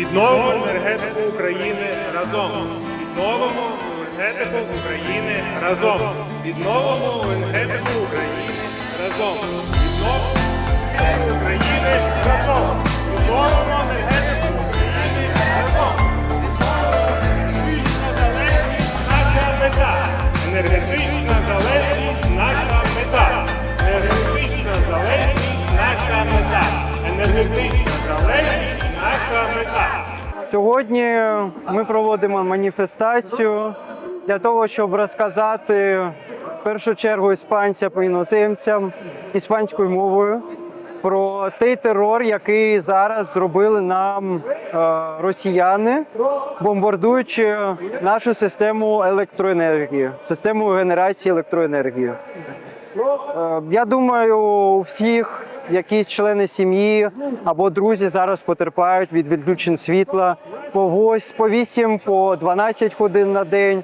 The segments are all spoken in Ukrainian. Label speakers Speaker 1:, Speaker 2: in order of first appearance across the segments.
Speaker 1: Відновимо енергетику України разом. Відновимо енергетику України разом. Відновимо енергетику України разом. Відновимо енергетику України разом. Відновимо енергетику України
Speaker 2: Сьогодні ми проводимо маніфестацію для того, щоб розказати в першу чергу іспанцям іноземцям іспанською мовою про той терор, який зараз зробили нам е, росіяни, бомбардуючи нашу систему електроенергії, систему генерації електроенергії. Е, Я думаю, у всіх якісь члени сім'ї або друзі зараз потерпають від відключень світла по 8, по 8, по 12 годин на день.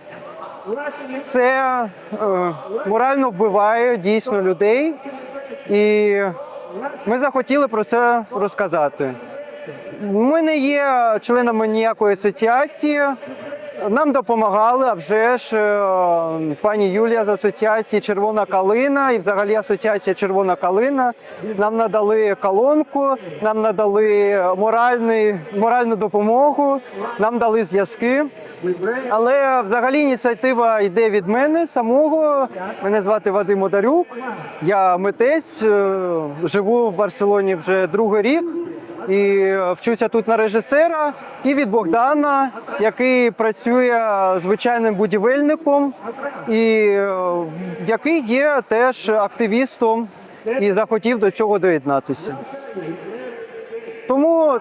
Speaker 2: Це е, морально вбиває дійсно людей, і ми захотіли про це розказати. Ми не є членами ніякої асоціації. Нам допомагали, а вже ж е, пані Юлія з асоціації Червона калина і взагалі асоціація Червона калина. Нам надали колонку, нам надали моральний, моральну допомогу, нам дали зв'язки. Але взагалі ініціатива йде від мене самого. Мене звати Вадим Одарюк. Я митець, е, живу в Барселоні вже другий рік і вчуся тут на режисера, і від Богдана, який працює звичайним будівельником, і е, який є теж активістом і захотів до цього доєднатися.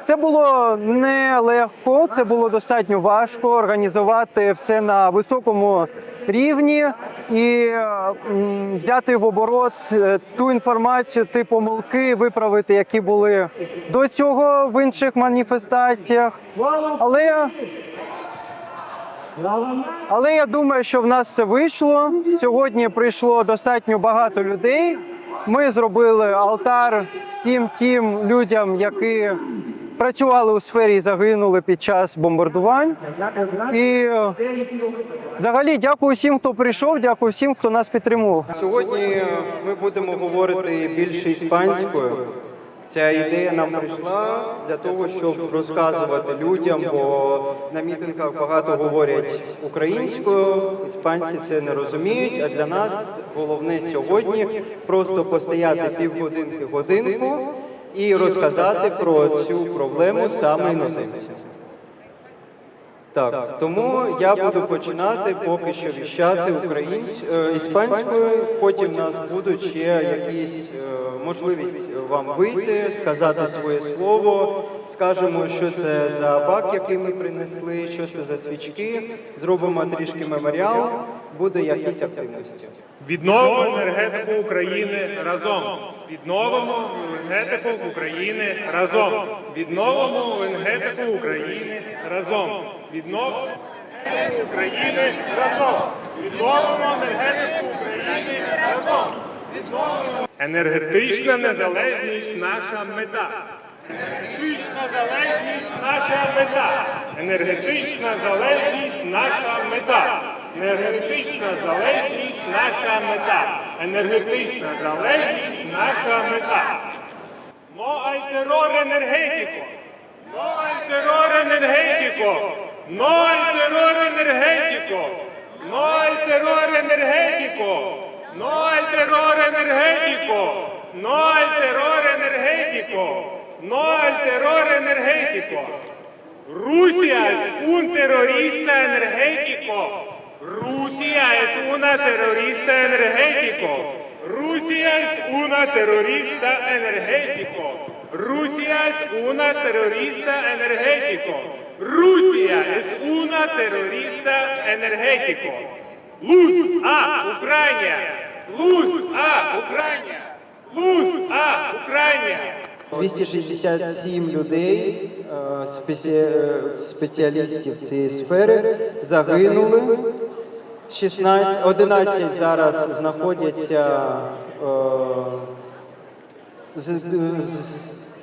Speaker 2: Це було нелегко, це було достатньо важко організувати все на високому рівні і взяти в оборот е, ту інформацію, ті помилки, виправити, які були до цього в інших маніфестаціях. Але але я думаю, що в нас це вийшло. Сьогодні прийшло достатньо багато людей. Ми зробили алтар всім тим людям, які працювали у сфері і загинули під час бомбардувань. І е, взагалі дякую всім, хто прийшов, дякую всім, хто нас підтримував. Сьогодні ми будемо говорити більше іспанською. Ця ідея нам прийшла для того, щоб розказувати людям, бо на мітингах багато говорять українською, іспанці це не розуміють. А для нас головне сьогодні просто постояти півгодинки годинку і розказати про цю проблему саме іноземцям. Так, тому я буду починати поки що віщати українсь... е, іспанською. Потім у нас будуть ще якісь е, можливість вам вийти, сказати своє слово. Скажемо, що це за бак, який ми принесли, що це за свічки. Зробимо трішки меморіал. Буде якісь активності.
Speaker 1: Відновимо енергетику України разом. Відновимо енергетику України разом. Відновимо енергетику України разом. Відновимо енергетику України разом. Відновимо енергетику України разом. Відновимо енергетична незалежність наша мета. Енергетична залежність наша мета. Енергетична залежність наша мета. Енергетична залежність наша мета. Енергетична залежність наша мета. Al terror energético. No al terror energético. No al terror energético. No al terror energético. No al terror energético. No al terror energético. No al terror energético. Rusia es un terrorista energético. Rusia es una terrorista energético. Rusia es una terrorista energético. Rusia es una terrorista energético. Rusia es una terrorista energético. Luz a Ucrania. Luz a Ucrania. Luz a Ucrania.
Speaker 2: 267 людей, е, спеці... е, спеціалістів цієї сфери загинули. 16, 11 зараз знаходяться, е,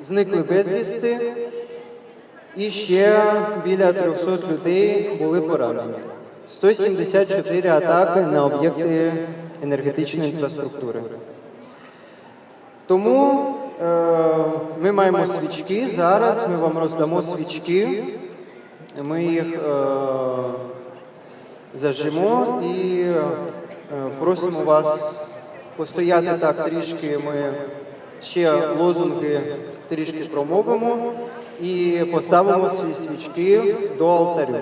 Speaker 2: зникли безвісти.
Speaker 3: і ще біля 300 людей були поранені. 174 атаки на об'єкти енергетичної інфраструктури. Тому е, ми маємо свічки. Зараз ми вам роздамо свічки. Ми їх е, зажимо і е, просимо вас постояти так трішки. Ми ще лозунги трішки промовимо і поставимо свої свічки до алтарю.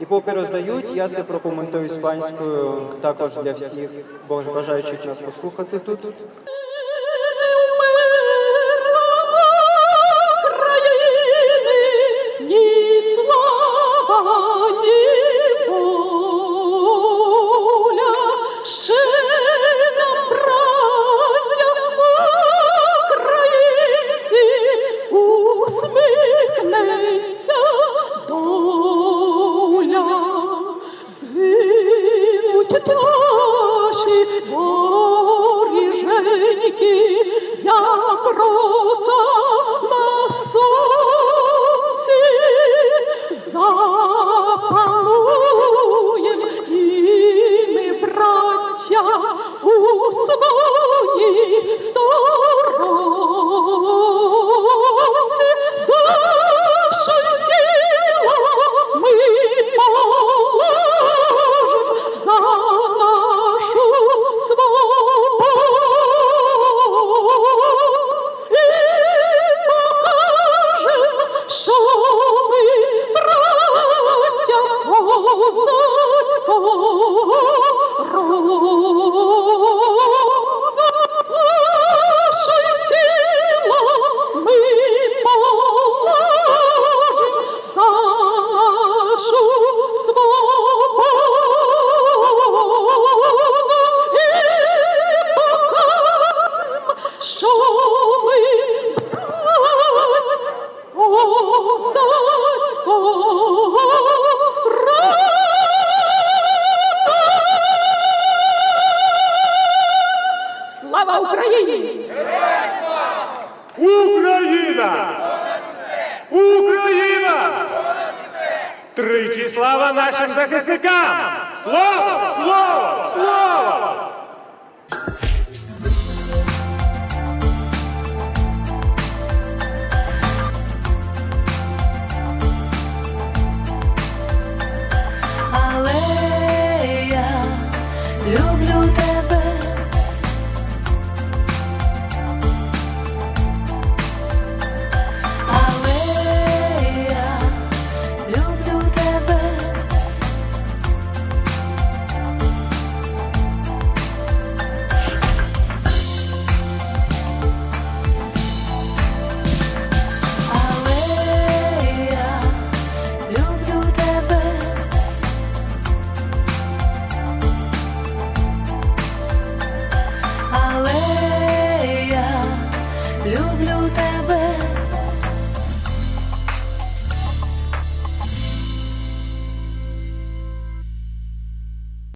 Speaker 3: І поки роздають, я це прокоментую іспанською також для всіх бажаючих нас послухати тут.
Speaker 1: Тричі слава нашим захисникам! Слово! Слово! Слово!
Speaker 4: Але я люблю